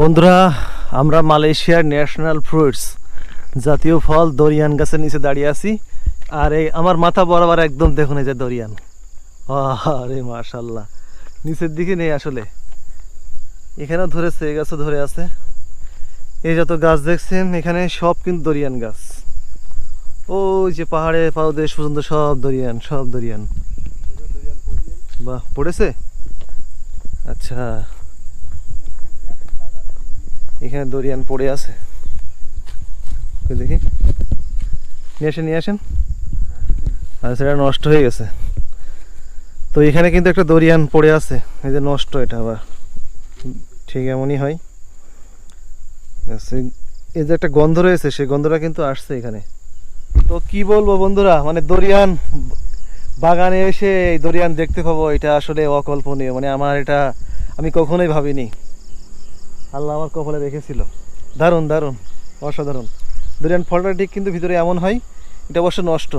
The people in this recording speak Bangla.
বন্ধুরা, আমরা মালয়েশিয়ার ন্যাশনাল ফ্রুটস জাতীয় ফল দরিয়ান গাছের নিচে দাঁড়িয়ে আছি। আর এই আমার মাথা বরাবর একদম দেখুন এই যে দরিয়ান। আরে মাশাল্লাহ নিচের দিকে নেই আসলে। এখানেও ধরেছে, এই গাছও ধরে আছে। এই যত গাছ দেখছেন, এখানে সব কিন্তু দরিয়ান গাছ। ওই যে পাহাড়ে পাউদেশ পর্যন্ত সব দরিয়ান সব দরিয়ান। বাহ, পড়েছে? আচ্ছা। এখানে দরিয়ান পড়ে আছে। দেখি? নিয়ে আসেন নিয়ে আসেন। আর সেটা নষ্ট হয়ে গেছে। তো এখানে কিন্তু একটা দরিয়ান পড়ে আছে। এই যে নষ্ট এটা আবার। ঠিক এমনই হয়। আচ্ছা, এই যে একটা গন্ধ রয়েছে সেই গন্ধটা কিন্তু আসছে এখানে। তো কি বলব বন্ধুরা মানে দরিয়ান বাগানে এসে এই দরিয়ান দেখতে পাবো এটা আসলে অকল্পনীয়। মানে আমার এটা আমি কখনোই ভাবিনি। আল্লাহ আমার কপালে রেখেছিল। দারুণ দারুণ, অসাধারণ। দুরিয়ান ফলটা ঠিক কিন্তু ভিতরে এমন হয়, এটা অবশ্য নষ্ট।